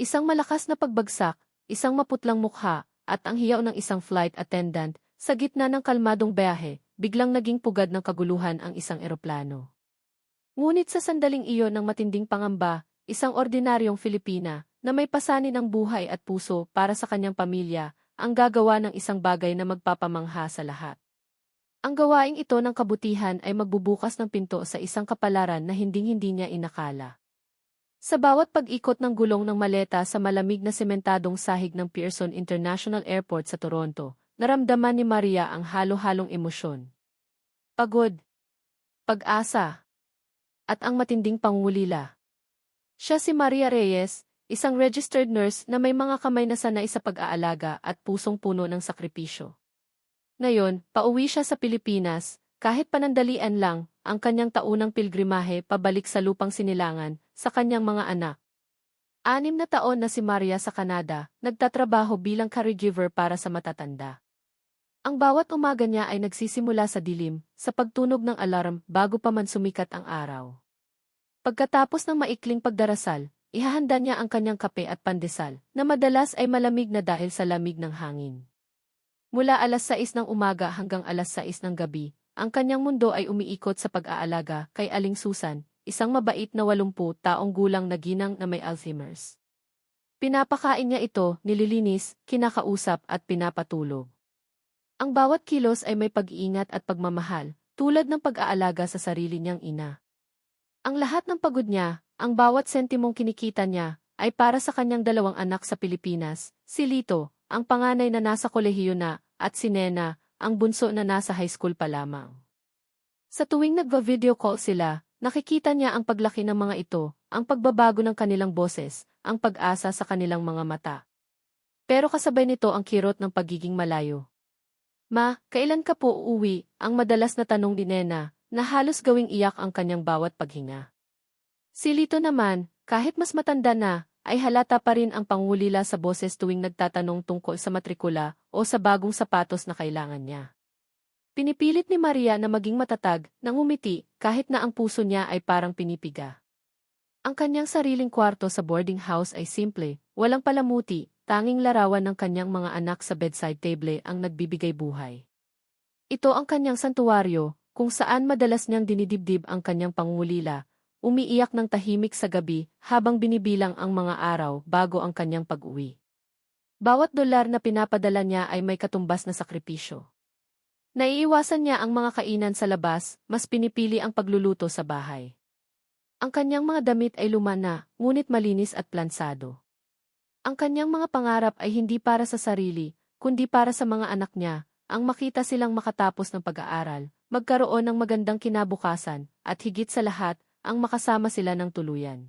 Isang malakas na pagbagsak, isang maputlang mukha, at ang hiyaw ng isang flight attendant, sa gitna ng kalmadong biyahe, biglang naging pugad ng kaguluhan ang isang eroplano. Ngunit sa sandaling iyon ng matinding pangamba, isang ordinaryong Filipina, na may pasanin ang buhay at puso para sa kanyang pamilya, ang gagawa ng isang bagay na magpapamangha sa lahat. Ang gawaing ito ng kabutihan ay magbubukas ng pinto sa isang kapalaran na hinding-hindi niya inakala. Sa bawat pag-ikot ng gulong ng maleta sa malamig na sementadong sahig ng Pearson International Airport sa Toronto, naramdaman ni Maria ang halo-halong emosyon. Pagod, pag-asa, at ang matinding pangulila. Siya si Maria Reyes, isang registered nurse na may mga kamay na sanay sa pag-aalaga at pusong puno ng sakripisyo. Ngayon, pauwi siya sa Pilipinas, kahit panandalian lang, ang kanyang taunang pilgrimahe pabalik sa lupang sinilangan, sa kanyang mga anak. Anim na taon na si Maria sa Canada, nagtatrabaho bilang caregiver para sa matatanda. Ang bawat umaga niya ay nagsisimula sa dilim, sa pagtunog ng alarm bago pa man sumikat ang araw. Pagkatapos ng maikling pagdarasal, ihahanda niya ang kanyang kape at pandesal, na madalas ay malamig na dahil sa lamig ng hangin. Mula alas 6 ng umaga hanggang alas 6 ng gabi, ang kanyang mundo ay umiikot sa pag-aalaga kay Aling Susan, isang mabait na 80 taong gulang na ginang na may Alzheimer's. Pinapakain niya ito, nililinis, kinakausap at pinapatulog. Ang bawat kilos ay may pag-iingat at pagmamahal, tulad ng pag-aalaga sa sarili niyang ina. Ang lahat ng pagod niya, ang bawat sentimong kinikita niya, ay para sa kanyang dalawang anak sa Pilipinas, si Lito, ang panganay na nasa kolehiyo na, at si Nena, ang bunso na nasa high school pa lamang. Sa tuwing nagva-video call sila, nakikita niya ang paglaki ng mga ito, ang pagbabago ng kanilang boses, ang pag-asa sa kanilang mga mata. Pero kasabay nito ang kirot ng pagiging malayo. Ma, kailan ka po uuwi? Ang madalas na tanong ni Nena, na halos gawing iyak ang kanyang bawat paghinga. Si Lito naman, kahit mas matanda na, ay halata pa rin ang pangulila sa boses tuwing nagtatanong tungkol sa matrikula o sa bagong sapatos na kailangan niya. Pinipilit ni Maria na maging matatag, nang umiti, kahit na ang puso niya ay parang pinipiga. Ang kanyang sariling kwarto sa boarding house ay simple, walang palamuti, tanging larawan ng kanyang mga anak sa bedside table ang nagbibigay buhay. Ito ang kanyang santuwaryo, kung saan madalas niyang dinidibdib ang kanyang pangungulila, umiiyak ng tahimik sa gabi habang binibilang ang mga araw bago ang kanyang pag-uwi. Bawat dolar na pinapadala niya ay may katumbas na sakripisyo. Naiiwasan niya ang mga kainan sa labas, mas pinipili ang pagluluto sa bahay. Ang kanyang mga damit ay luma na, ngunit malinis at plansado. Ang kanyang mga pangarap ay hindi para sa sarili, kundi para sa mga anak niya, ang makita silang makatapos ng pag-aaral, magkaroon ng magandang kinabukasan, at higit sa lahat, ang makasama sila ng tuluyan.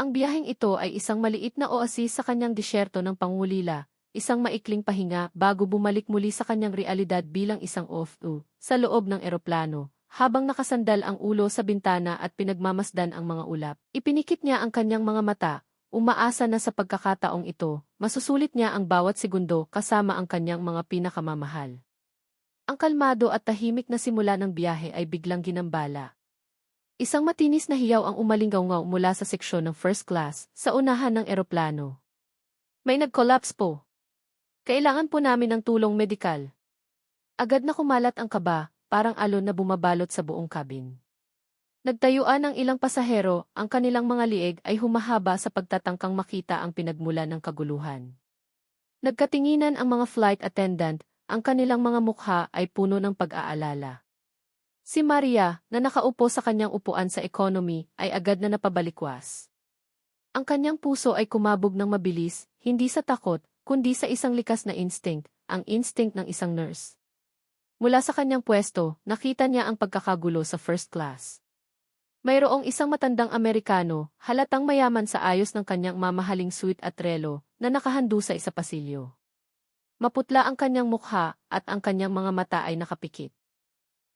Ang biyaheng ito ay isang maliit na oasis sa kanyang disyerto ng pangulila, isang maikling pahinga bago bumalik muli sa kanyang realidad bilang isang off-to, sa loob ng eroplano, habang nakasandal ang ulo sa bintana at pinagmamasdan ang mga ulap. Ipinikit niya ang kanyang mga mata, umaasa na sa pagkakataong ito, masusulit niya ang bawat segundo kasama ang kanyang mga pinakamamahal. Ang kalmado at tahimik na simula ng biyahe ay biglang ginambala. Isang matinis na hiyaw ang umalinggaw mula sa seksyon ng first class sa unahan ng eroplano. May nag-collapse po. Kailangan po namin ng tulong medikal. Agad na kumalat ang kaba, parang alon na bumabalot sa buong cabin. Nagtayuan ang ilang pasahero, ang kanilang mga lieg ay humahaba sa pagtatangkang makita ang pinagmula ng kaguluhan. Nagkatinginan ang mga flight attendant, ang kanilang mga mukha ay puno ng pag-aalala. Si Maria, na nakaupo sa kanyang upuan sa economy, ay agad na napabalikwas. Ang kanyang puso ay kumabog ng mabilis, hindi sa takot, kundi sa isang likas na instinct, ang instinct ng isang nurse. Mula sa kanyang pwesto, nakita niya ang pagkakagulo sa first class. Mayroong isang matandang Amerikano, halatang mayaman sa ayos ng kanyang mamahaling suite at relo, na nakahandu sa isa pasilyo. Maputla ang kanyang mukha, at ang kanyang mga mata ay nakapikit.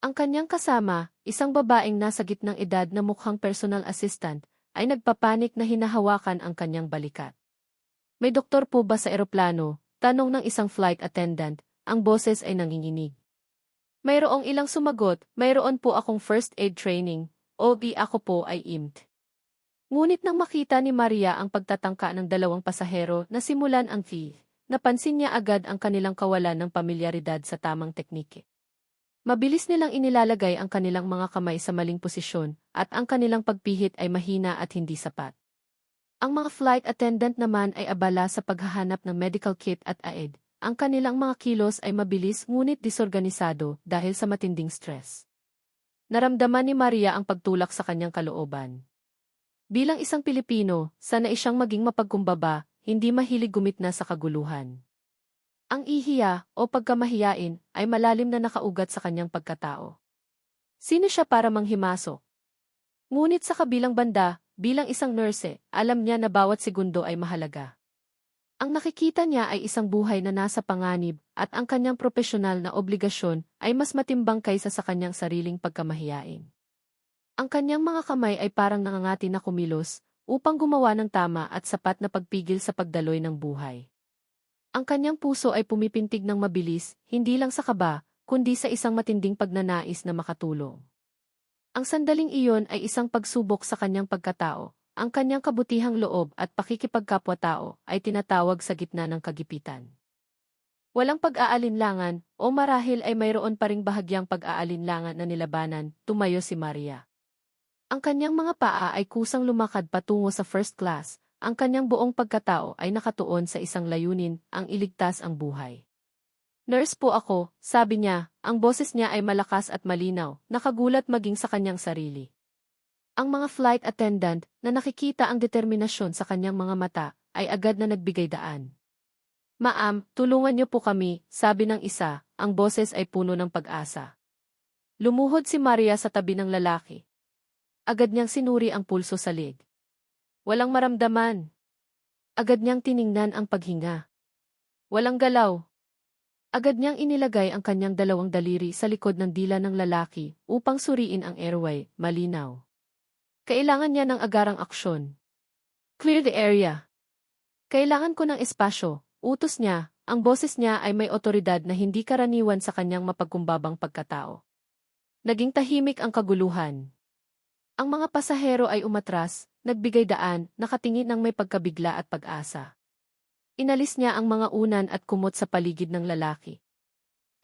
Ang kanyang kasama, isang babaeng nasa gitnang edad na mukhang personal assistant, ay nagpapanik na hinahawakan ang kanyang balikat. May doktor po ba sa eroplano? Tanong ng isang flight attendant, ang boses ay nanginginig. Mayroong ilang sumagot, mayroon po akong first aid training, o di ako po ay IMT. Ngunit nang makita ni Maria ang pagtatangka ng dalawang pasahero na simulan ang thief, napansin niya agad ang kanilang kawalan ng pamilyaridad sa tamang teknike. Mabilis nilang inilalagay ang kanilang mga kamay sa maling posisyon at ang kanilang pagpihit ay mahina at hindi sapat. Ang mga flight attendant naman ay abala sa paghahanap ng medical kit at aid. Ang kanilang mga kilos ay mabilis ngunit disorganisado dahil sa matinding stress. Naramdaman ni Maria ang pagtulak sa kanyang kalooban. Bilang isang Pilipino, sana siyang maging mapagkumbaba, hindi mahilig gumitna sa kaguluhan. Ang ihiya o pagkamahiyain ay malalim na nakaugat sa kanyang pagkatao. Sino siya para manghimasok? Ngunit sa kabilang banda, bilang isang nurse, alam niya na bawat segundo ay mahalaga. Ang nakikita niya ay isang buhay na nasa panganib at ang kanyang profesional na obligasyon ay mas matimbang kaysa sa kanyang sariling pagkamahiyain. Ang kanyang mga kamay ay parang nangangati na kumilos upang gumawa ng tama at sapat na pagpigil sa pagdaloy ng buhay. Ang kanyang puso ay pumipintig ng mabilis, hindi lang sa kaba, kundi sa isang matinding pagnanais na makatulong. Ang sandaling iyon ay isang pagsubok sa kanyang pagkatao, ang kanyang kabutihang loob at pakikipagkapwa-tao ay tinatawag sa gitna ng kagipitan. Walang pag-aalinlangan, o marahil ay mayroon pa ring bahagyang pag-aalinlangan na nilabanan, tumayo si Maria. Ang kanyang mga paa ay kusang lumakad patungo sa first class, ang kanyang buong pagkatao ay nakatuon sa isang layunin, ang iligtas ang buhay. Nurse po ako, sabi niya, ang boses niya ay malakas at malinaw, nakagulat maging sa kanyang sarili. Ang mga flight attendant na nakikita ang determinasyon sa kanyang mga mata ay agad na nagbigay daan. Maam, tulungan niyo po kami, sabi ng isa, ang boses ay puno ng pag-asa. Lumuhod si Maria sa tabi ng lalaki. Agad niyang sinuri ang pulso sa leg. Walang maramdaman. Agad niyang tiningnan ang paghinga. Walang galaw. Agad niyang inilagay ang kanyang dalawang daliri sa likod ng dila ng lalaki upang suriin ang airway, malinaw. Kailangan niya ng agarang aksyon. Clear the area. Kailangan ko ng espasyo, utos niya, ang boses niya ay may otoridad na hindi karaniwan sa kanyang mapagkumbabang pagkatao. Naging tahimik ang kaguluhan. Ang mga pasahero ay umatras, nagbigay daan, nakatingin ng may pagkabigla at pag-asa. Inalis niya ang mga unan at kumot sa paligid ng lalaki.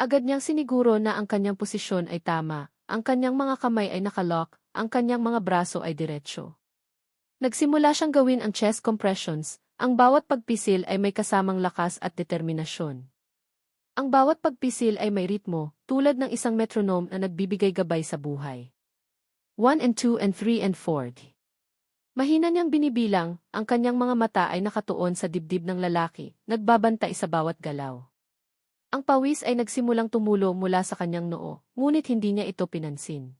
Agad niyang siniguro na ang kanyang posisyon ay tama, ang kanyang mga kamay ay nakalock, ang kanyang mga braso ay diretsyo. Nagsimula siyang gawin ang chest compressions, ang bawat pagpisil ay may kasamang lakas at determinasyon. Ang bawat pagpisil ay may ritmo, tulad ng isang metronome na nagbibigay gabay sa buhay. 1 and 2 and 3 and 4. Mahina niyang binibilang, ang kanyang mga mata ay nakatuon sa dibdib ng lalaki, nagbabantay sa bawat galaw. Ang pawis ay nagsimulang tumulo mula sa kanyang noo, ngunit hindi niya ito pinansin.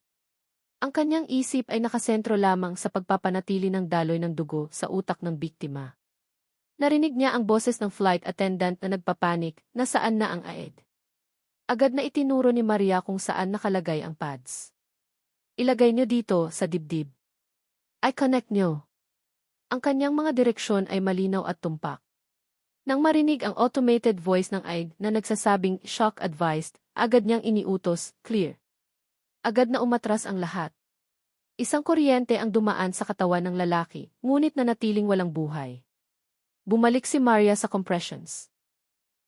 Ang kanyang isip ay nakasentro lamang sa pagpapanatili ng daloy ng dugo sa utak ng biktima. Narinig niya ang boses ng flight attendant na nagpapanik na saan na ang AED. Agad na itinuro ni Maria kung saan nakalagay ang pads. Ilagay niyo dito sa dibdib. I connect niyo. Ang kanyang mga direksyon ay malinaw at tumpak. Nang marinig ang automated voice ng AID na nagsasabing shock advised, agad niyang iniutos, clear. Agad na umatras ang lahat. Isang kuryente ang dumaan sa katawan ng lalaki, ngunit nanatiling walang buhay. Bumalik si Maria sa compressions.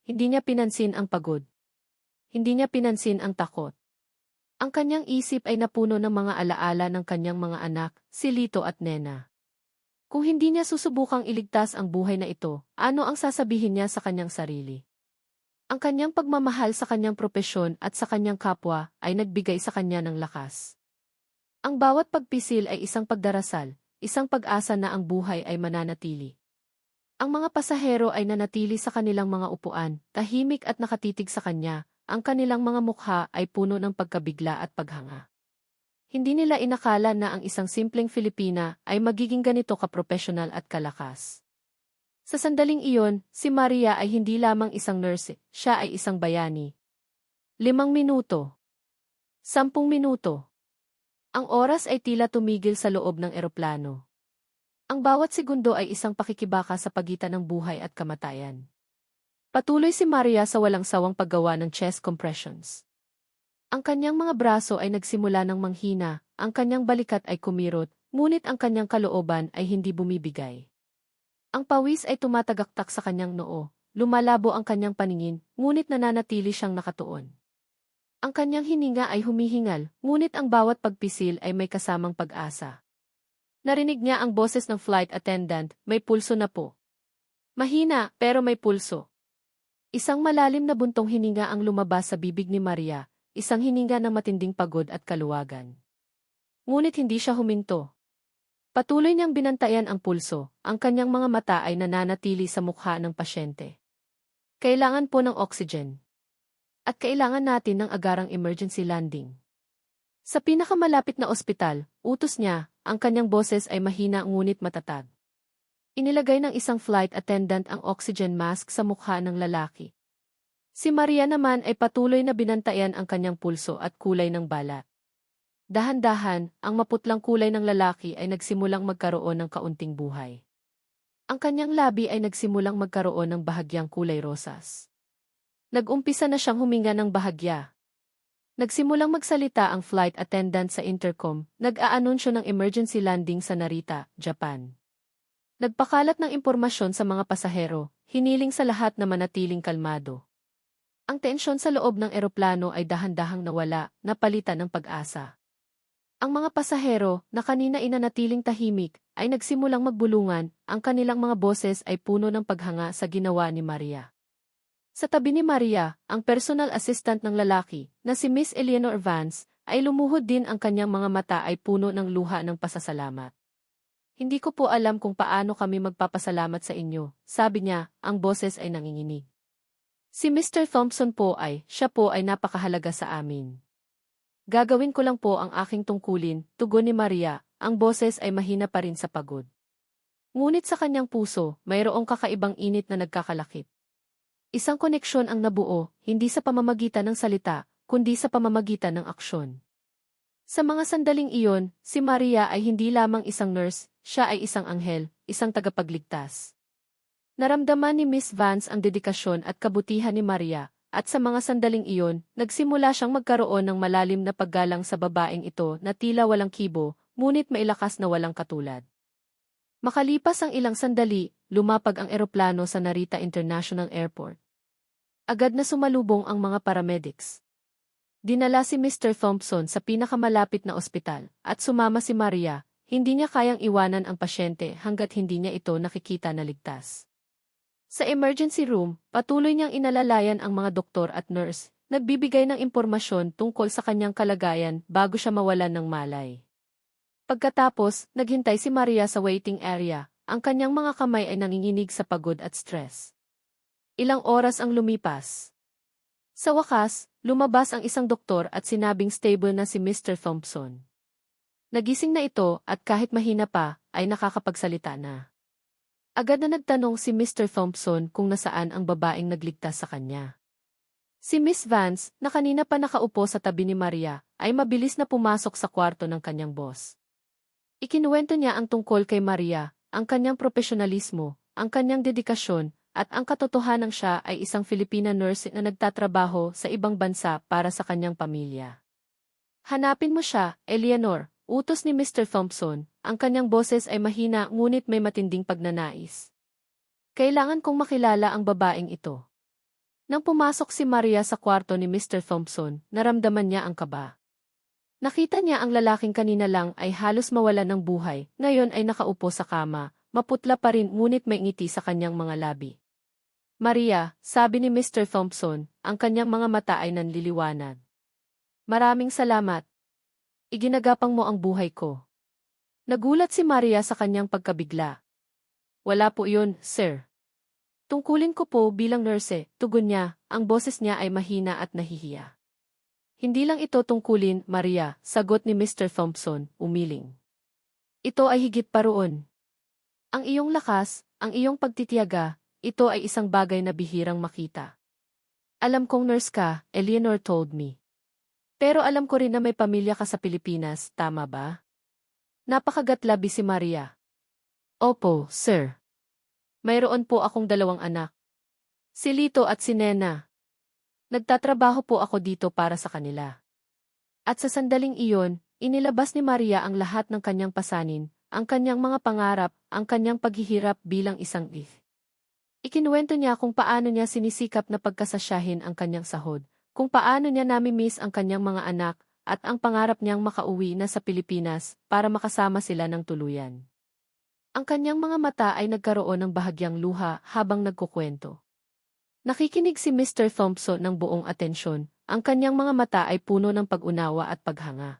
Hindi niya pinansin ang pagod. Hindi niya pinansin ang takot. Ang kanyang isip ay napuno ng mga alaala ng kanyang mga anak, si Lito at Nena. Kung hindi niya susubukang iligtas ang buhay na ito, ano ang sasabihin niya sa kanyang sarili? Ang kanyang pagmamahal sa kanyang propesyon at sa kanyang kapwa ay nagbigay sa kanya ng lakas. Ang bawat pagpisil ay isang pagdarasal, isang pag-asa na ang buhay ay mananatili. Ang mga pasahero ay nanatili sa kanilang mga upuan, tahimik at nakatitig sa kanya, ang kanilang mga mukha ay puno ng pagkabigla at paghanga. Hindi nila inakala na ang isang simpleng Filipina ay magiging ganito kaprofesional at kalakas. Sa sandaling iyon, si Maria ay hindi lamang isang nurse, siya ay isang bayani. Limang minuto. Sampung minuto. Ang oras ay tila tumigil sa loob ng eroplano. Ang bawat segundo ay isang pakikibaka sa pagitan ng buhay at kamatayan. Patuloy si Maria sa walang sawang paggawa ng chest compressions. Ang kanyang mga braso ay nagsimula ng manghina, ang kanyang balikat ay kumirot, ngunit ang kanyang kalooban ay hindi bumibigay. Ang pawis ay tumatagaktak sa kanyang noo, lumalabo ang kanyang paningin, ngunit nananatili siyang nakatuon. Ang kanyang hininga ay humihingal, ngunit ang bawat pagpisil ay may kasamang pag-asa. Narinig niya ang boses ng flight attendant, may pulso na po. Mahina, pero may pulso. Isang malalim na buntong hininga ang lumabas sa bibig ni Maria, isang hininga ng matinding pagod at kaluwagan. Ngunit hindi siya huminto. Patuloy niyang binantayan ang pulso, ang kanyang mga mata ay nananatili sa mukha ng pasyente. Kailangan po ng oxygen. At kailangan natin ng agarang emergency landing. Sa pinakamalapit na ospital, utos niya, ang kanyang boses ay mahina ngunit matatag. Inilagay ng isang flight attendant ang oxygen mask sa mukha ng lalaki. Si Maria naman ay patuloy na binantayan ang kanyang pulso at kulay ng balat. Dahan-dahan, ang maputlang kulay ng lalaki ay nagsimulang magkaroon ng kaunting buhay. Ang kanyang labi ay nagsimulang magkaroon ng bahagyang kulay rosas. Nag-umpisa na siyang huminga ng bahagya. Nagsimulang magsalita ang flight attendant sa intercom, nag-aanunsyo ng emergency landing sa Narita, Japan. Nagpakalat ng impormasyon sa mga pasahero, hiniling sa lahat na manatiling kalmado. Ang tensyon sa loob ng eroplano ay dahan-dahang nawala, napalitan ng pag-asa. Ang mga pasahero, na kanina inanatiling tahimik, ay nagsimulang magbulungan, ang kanilang mga boses ay puno ng paghanga sa ginawa ni Maria. Sa tabi ni Maria, ang personal assistant ng lalaki, na si Miss Eleanor Vance, ay lumuhod din ang kanyang mga mata ay puno ng luha ng pasasalamat. Hindi ko po alam kung paano kami magpapasalamat sa inyo, sabi niya, ang boses ay nanginginig. Si Mr. Thompson po ay, siya po ay napakahalaga sa amin. Gagawin ko lang po ang aking tungkulin, tugon ni Maria, ang boses ay mahina pa rin sa pagod. Ngunit sa kanyang puso, mayroong kakaibang init na nagkakalakip. Isang koneksyon ang nabuo, hindi sa pamamagitan ng salita, kundi sa pamamagitan ng aksyon. Sa mga sandaling iyon, si Maria ay hindi lamang isang nurse, siya ay isang anghel, isang tagapagligtas. Naramdaman ni Miss Vance ang dedikasyon at kabutihan ni Maria, at sa mga sandaling iyon, nagsimula siyang magkaroon ng malalim na paggalang sa babaeng ito na tila walang kibo, ngunit mailakas na walang katulad. Makalipas ang ilang sandali, lumapag ang eroplano sa Narita International Airport. Agad na sumalubong ang mga paramedics. Dinala si Mr. Thompson sa pinakamalapit na ospital, at sumama si Maria, hindi niya kayang iwanan ang pasyente hanggat hindi niya ito nakikita na ligtas. Sa emergency room, patuloy niyang inalalayan ang mga doktor at nurse, nagbibigay ng impormasyon tungkol sa kanyang kalagayan bago siya mawalan ng malay. Pagkatapos, naghintay si Maria sa waiting area, ang kanyang mga kamay ay nanginginig sa pagod at stress. Ilang oras ang lumipas. Sa wakas, lumabas ang isang doktor at sinabing stable na si Mr. Thompson. Nagising na ito at kahit mahina pa, ay nakakapagsalita na. Agad na nagtanong si Mr. Thompson kung nasaan ang babaeng nagligtas sa kanya. Si Miss Vance, na kanina pa nakaupo sa tabi ni Maria, ay mabilis na pumasok sa kwarto ng kanyang boss. Ikinuwento niya ang tungkol kay Maria, ang kanyang profesionalismo, ang kanyang dedikasyon, at ang katotohanan siya ay isang Filipina nurse na nagtatrabaho sa ibang bansa para sa kanyang pamilya. Hanapin mo siya, Eleanor, Utos ni Mr. Thompson, ang kanyang boses ay mahina ngunit may matinding pagnanais. Kailangan kong makilala ang babaeng ito. Nang pumasok si Maria sa kwarto ni Mr. Thompson, naramdaman niya ang kaba. Nakita niya ang lalaking kanina lang ay halos mawala ng buhay, ngayon ay nakaupo sa kama, maputla pa rin ngunit may ngiti sa kanyang mga labi. Maria, sabi ni Mr. Thompson, ang kanyang mga mata ay nanliliwanag. Maraming salamat, Iginagapang mo ang buhay ko. Nagulat si Maria sa kanyang pagkabigla. Wala po yun, sir. Tungkulin ko po bilang nurse, tugon niya, ang boses niya ay mahina at nahihiya. Hindi lang ito tungkulin, Maria, sagot ni Mr. Thompson, umiling. Ito ay higit pa roon. Ang iyong lakas, ang iyong pagtitiyaga, ito ay isang bagay na bihirang makita. Alam kong nurse ka, Eleanor told me. Pero alam ko rin na may pamilya ka sa Pilipinas, tama ba? Napakagatlabi si Maria. Opo, sir. Mayroon po akong dalawang anak. Si Lito at si Nena. Nagtatrabaho po ako dito para sa kanila. At sa sandaling iyon, Inilabas ni Maria ang lahat ng kanyang pasanin, ang kanyang mga pangarap, ang kanyang paghihirap bilang isang if. Ikinuwento niya kung paano niya sinisikap na pagkasasyahin ang kanyang sahod, kung paano niya nami-miss ang kanyang mga anak, at ang pangarap niyang makauwi na sa Pilipinas para makasama sila ng tuluyan. Ang kanyang mga mata ay nagkaroon ng bahagyang luha habang nagkukwento. Nakikinig si Mr. Thompson ng buong atensyon, ang kanyang mga mata ay puno ng pag-unawa at paghanga.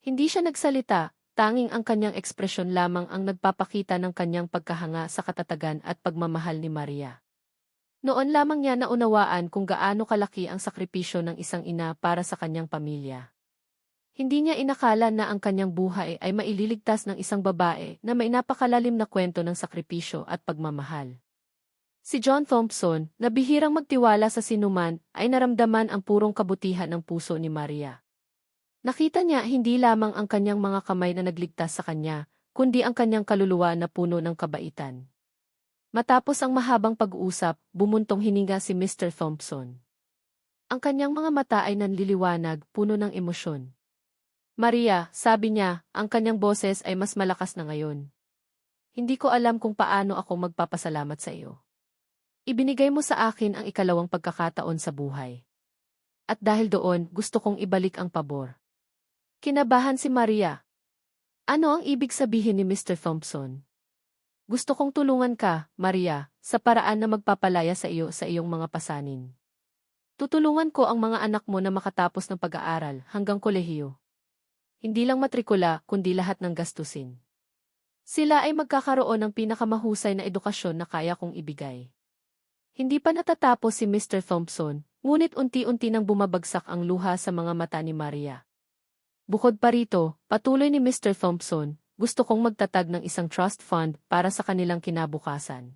Hindi siya nagsalita, tanging ang kanyang ekspresyon lamang ang nagpapakita ng kanyang pagkahanga sa katatagan at pagmamahal ni Maria. Noon lamang niya naunawaan kung gaano kalaki ang sakripisyo ng isang ina para sa kanyang pamilya. Hindi niya inakala na ang kanyang buhay ay maililigtas ng isang babae na may napakalalim na kwento ng sakripisyo at pagmamahal. Si John Thompson, na bihirang magtiwala sa sinuman, ay naramdaman ang purong kabutihan ng puso ni Maria. Nakita niya hindi lamang ang kanyang mga kamay na nagligtas sa kanya, kundi ang kanyang kaluluwa na puno ng kabaitan. Matapos ang mahabang pag-uusap, bumuntong hininga si Mr. Thompson. Ang kanyang mga mata ay nanliliwanag, puno ng emosyon. Maria, sabi niya, ang kanyang boses ay mas malakas na ngayon. Hindi ko alam kung paano ako magpapasalamat sa iyo. Ibinigay mo sa akin ang ikalawang pagkakataon sa buhay. At dahil doon, gusto kong ibalik ang pabor. Kinabahan si Maria. Ano ang ibig sabihin ni Mr. Thompson? Gusto kong tulungan ka, Maria, sa paraan na magpapalaya sa iyo sa iyong mga pasanin. Tutulungan ko ang mga anak mo na makatapos ng pag-aaral hanggang kolehiyo. Hindi lang matrikula, kundi lahat ng gastusin. Sila ay magkakaroon ng pinakamahusay na edukasyon na kaya kong ibigay. Hindi pa natatapos si Mr. Thompson, ngunit unti-unti nang bumabagsak ang luha sa mga mata ni Maria. Bukod pa rito, patuloy ni Mr. Thompson, gusto kong magtatag ng isang trust fund para sa kanilang kinabukasan.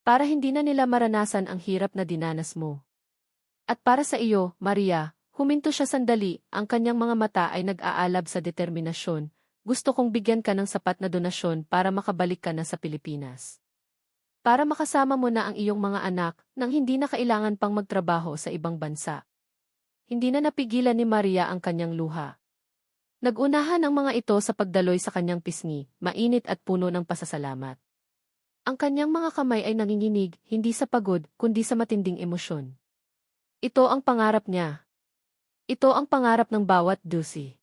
Para hindi na nila maranasan ang hirap na dinanas mo. At para sa iyo, Maria, huminto siya sandali, ang kanyang mga mata ay nag-aalab sa determinasyon, gusto kong bigyan ka ng sapat na donasyon para makabalik ka na sa Pilipinas para makasama mo na ang iyong mga anak nang hindi na kailangan pang magtrabaho sa ibang bansa. Hindi na napigilan ni Maria ang kanyang luha. Nagunahan ang mga ito sa pagdaloy sa kanyang pisngi, mainit at puno ng pasasalamat. Ang kanyang mga kamay ay nanginginig, hindi sa pagod, kundi sa matinding emosyon. Ito ang pangarap niya. Ito ang pangarap ng bawat dusi.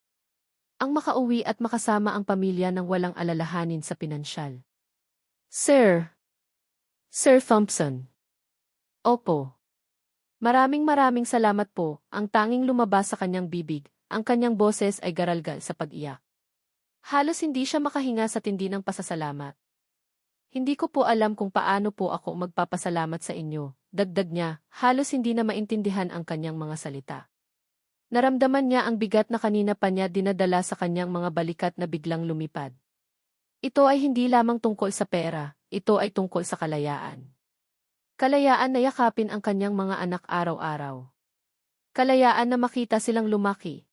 Ang makauwi at makasama ang pamilya ng walang alalahanin sa pinansyal. Sir, Sir Thompson. Opo. Maraming maraming salamat po, ang tanging lumabas sa kanyang bibig, ang kanyang boses ay garalgal sa pag-iyak. Halos hindi siya makahinga sa tindi ng pasasalamat. Hindi ko po alam kung paano po ako magpapasalamat sa inyo, dagdag niya, halos hindi na maintindihan ang kanyang mga salita. Naramdaman niya ang bigat na kanina pa niya dinadala sa kanyang mga balikat na biglang lumipad. Ito ay hindi lamang tungkol sa pera, ito ay tungkol sa kalayaan. Kalayaan na yakapin ang kanyang mga anak araw-araw. Kalayaan na makita silang lumaki.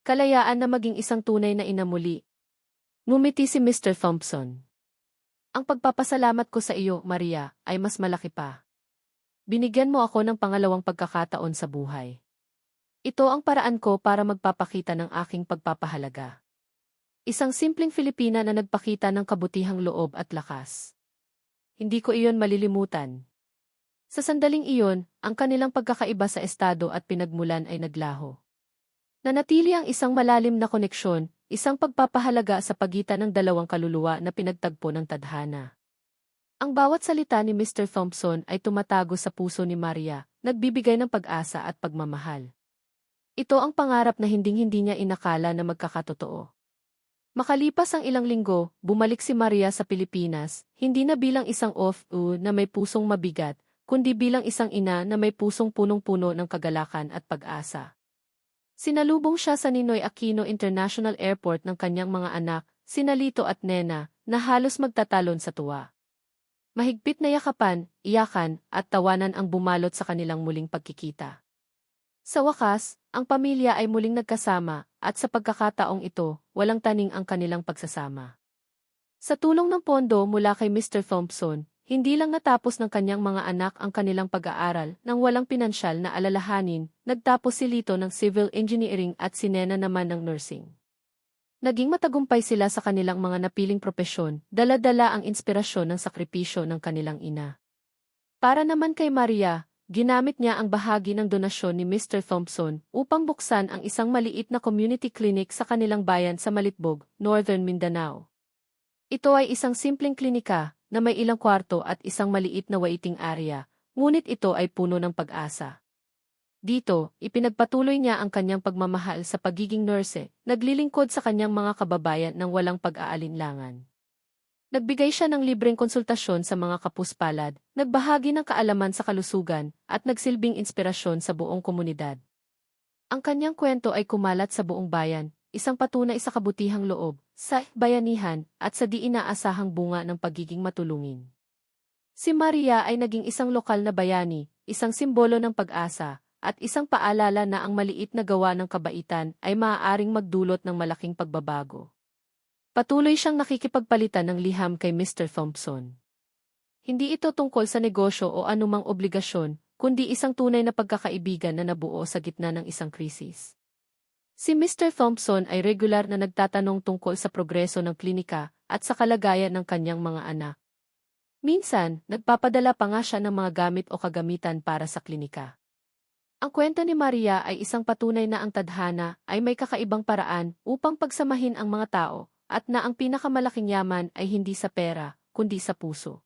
Kalayaan na maging isang tunay na inamuli. Ngumiti si Mr. Thompson. Ang pagpapasalamat ko sa iyo, Maria, ay mas malaki pa. Binigyan mo ako ng pangalawang pagkakataon sa buhay. Ito ang paraan ko para magpapakita ng aking pagpapahalaga. Isang simpleng Filipina na nagpakita ng kabutihang loob at lakas. Hindi ko iyon malilimutan. Sa sandaling iyon, ang kanilang pagkakaiba sa estado at pinagmulan ay naglaho. Nanatili ang isang malalim na koneksyon, isang pagpapahalaga sa pagitan ng dalawang kaluluwa na pinagtagpo ng tadhana. Ang bawat salita ni Mr. Thompson ay tumatago sa puso ni Maria, nagbibigay ng pag-asa at pagmamahal. Ito ang pangarap na hinding-hindi niya inakala na magkakatotoo. Makalipas ang ilang linggo, bumalik si Maria sa Pilipinas, hindi na bilang isang off-u na may pusong mabigat, kundi bilang isang ina na may pusong punong-puno ng kagalakan at pag-asa. Sinalubong siya sa Ninoy Aquino International Airport ng kanyang mga anak, sinalito at Nena, na halos magtatalon sa tuwa. Mahigpit na yakapan, iyakan, at tawanan ang bumalot sa kanilang muling pagkikita. Sa wakas, ang pamilya ay muling nagkasama, at sa pagkakataong ito, walang taning ang kanilang pagsasama. Sa tulong ng pondo mula kay Mr. Thompson, hindi lang natapos ng kanyang mga anak ang kanilang pag-aaral nang walang pinansyal na alalahanin, nagtapos si Lito ng civil engineering at si Nena naman ng nursing. Naging matagumpay sila sa kanilang mga napiling propesyon, dala-dala ang inspirasyon ng sakripisyo ng kanilang ina. Para naman kay Maria, ginamit niya ang bahagi ng donasyon ni Mr. Thompson upang buksan ang isang maliit na community clinic sa kanilang bayan sa Malitbog, Northern Mindanao. Ito ay isang simpleng klinika na may ilang kwarto at isang maliit na waiting area, ngunit ito ay puno ng pag-asa. Dito, ipinagpatuloy niya ang kanyang pagmamahal sa pagiging nurse, naglilingkod sa kanyang mga kababayan ng walang pag-aalinlangan. Nagbigay siya ng libreng konsultasyon sa mga kapuspalad, nagbahagi ng kaalaman sa kalusugan, at nagsilbing inspirasyon sa buong komunidad. Ang kanyang kwento ay kumalat sa buong bayan, isang patunay sa kabutihang loob, sa bayanihan, at sa di inaasahang bunga ng pagiging matulungin. Si Maria ay naging isang lokal na bayani, isang simbolo ng pag-asa, at isang paalala na ang maliit na gawa ng kabaitan ay maaaring magdulot ng malaking pagbabago. Patuloy siyang nakikipagpalitan ng liham kay Mr. Thompson. Hindi ito tungkol sa negosyo o anumang obligasyon, kundi isang tunay na pagkakaibigan na nabuo sa gitna ng isang krisis. Si Mr. Thompson ay regular na nagtatanong tungkol sa progreso ng klinika at sa kalagayan ng kanyang mga anak. Minsan, nagpapadala pa nga siya ng mga gamit o kagamitan para sa klinika. Ang kwento ni Maria ay isang patunay na ang tadhana ay may kakaibang paraan upang pagsamahin ang mga tao at na ang pinakamalaking yaman ay hindi sa pera, kundi sa puso.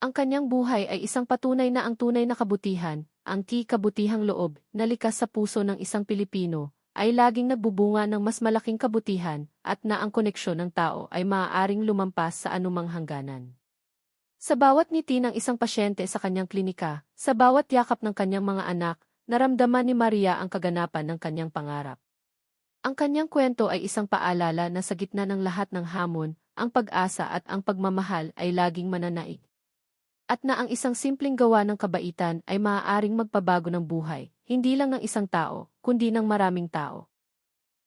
Ang kanyang buhay ay isang patunay na ang tunay na kabutihan, ang ki-kabutihang loob na likas sa puso ng isang Pilipino, ay laging nagbubunga ng mas malaking kabutihan at na ang koneksyon ng tao ay maaaring lumampas sa anumang hangganan. Sa bawat ngiti ng isang pasyente sa kanyang klinika, sa bawat yakap ng kanyang mga anak, naramdaman ni Maria ang kaganapan ng kanyang pangarap. Ang kanyang kwento ay isang paalala na sa gitna ng lahat ng hamon, ang pag-asa at ang pagmamahal ay laging mananaig. At na ang isang simpleng gawa ng kabaitan ay maaaring magpabago ng buhay, hindi lang ng isang tao, kundi ng maraming tao.